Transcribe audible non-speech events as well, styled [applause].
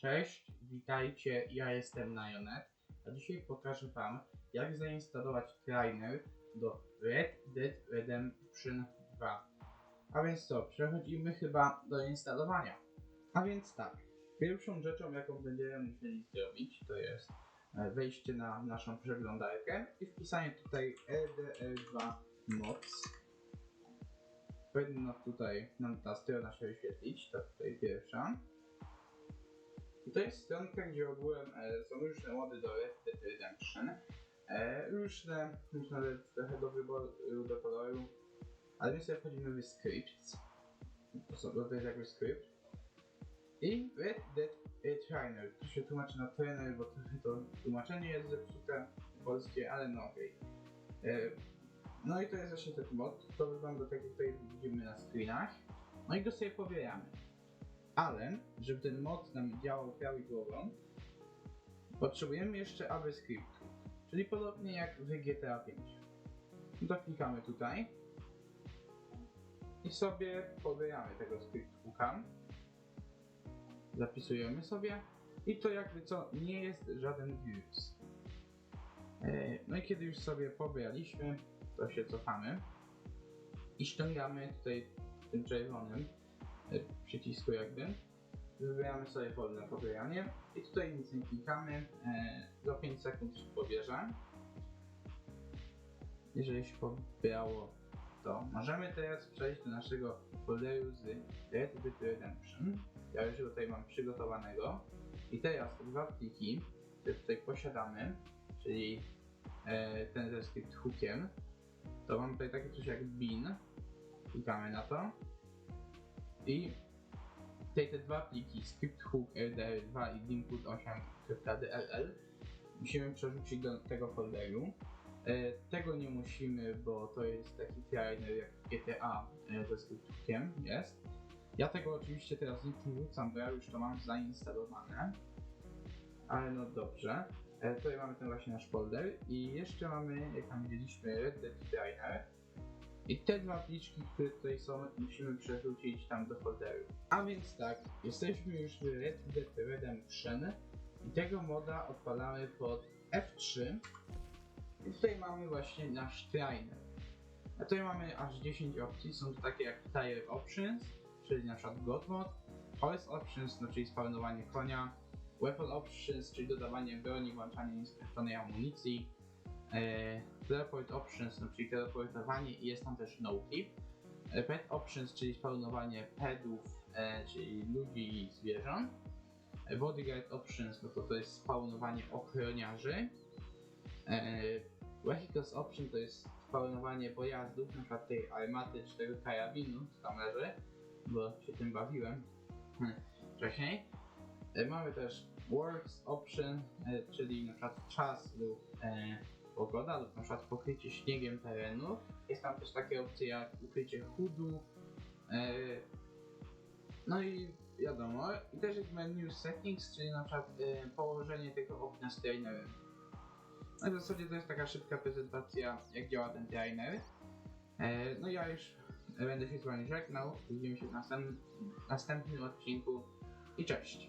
Cześć, witajcie, ja jestem Najonet, a dzisiaj pokażę Wam, jak zainstalować trainer do Red Dead Redemption 2. A więc co, przechodzimy chyba do instalowania. A więc tak, pierwszą rzeczą, jaką będziemy musieli zrobić, to jest e, wejście na naszą przeglądarkę i wpisanie tutaj EDR2 Mods. Powinno tutaj nam ta strona się wyświetlić, to tutaj pierwsza. I to jest stronka, gdzie ogółem e, są różne mody do Red Dead Redemption. E, różne, już nawet trochę do wyboru, do koloru. Ale my sobie wchodzimy w scripts. To, są, to jest jakby skrypt. I Red Dead Trainer. To się tłumaczy na trainer, bo trochę to tłumaczenie jest zepsute polskie, ale no okej. E, No i to jest właśnie ten mod. To wygląda tak jak tutaj widzimy na screenach. No i go sobie pobieramy. Ale, żeby ten mod nam działał prawidłowo, potrzebujemy jeszcze ABScript, czyli podobnie jak w GTA 5. No to klikamy tutaj i sobie pobieramy tego scriptbooka, zapisujemy sobie i to jakby co nie jest żaden wirus. E, No i kiedy już sobie pobieraliśmy, to się cofamy i ściągamy tutaj tym czerwonym przycisku jakby. Wybieramy sobie na pobieranie i tutaj nic nie klikamy. E, za 5 sekund się pobierze. Jeżeli się pobierało, to możemy teraz przejść do naszego folderu z Red Dead Redemption. Ja już tutaj mam przygotowanego. I teraz te dwa pliki, które tutaj posiadamy, czyli e, ten ze script hookiem, to mam tutaj takie coś jak bin. Klikamy na to. I tutaj te dwa pliki, script hook RDR2 i dimput8.dll musimy przerzucić do tego folderu. E, tego nie musimy, bo to jest taki trainer jak GTA e, ze script hookiem jest. Ja tego oczywiście teraz nie wrzucam, bo ja już to mam zainstalowane. Ale no dobrze. E, tutaj mamy ten właśnie nasz folder i jeszcze mamy, jak tam widzieliśmy, Red Trainer. I te dwa pliczki, które tutaj są, musimy przerzucić tam do folderu. A więc tak, jesteśmy już w Red Dead Redemption i tego moda odpalamy pod F3. I tutaj mamy właśnie nasz trainer. A tutaj mamy aż 10 opcji, są to takie jak Tire Options, czyli na przykład God Mod, Horse Options, no czyli spawnowanie konia, Weapon Options, czyli dodawanie broni, włączanie nieskończonej amunicji, e, Teleport Options, no, czyli teleportowanie i jest tam też No Clip. E, Pet Options, czyli spawnowanie pedów, e, czyli ludzi i zwierząt. E, Bodyguard Options, no to to jest spawnowanie ochroniarzy. Vehicles Option to jest spawnowanie pojazdów, na przykład tej armaty czy tego karabinu, tam leży, bo się tym bawiłem [laughs] wcześniej. Mamy też Works Option, czyli na przykład czas lub pogoda na przykład pokrycie śniegiem terenu. Jest tam też takie opcje jak ukrycie chudu. E, no i wiadomo, i też jest menu settings, czyli na przykład e, położenie tego okna z trainerem. No i w zasadzie to jest taka szybka prezentacja, jak działa ten trainer. E, no ja już będę się z wami żegnał. Widzimy się w następnym odcinku i cześć.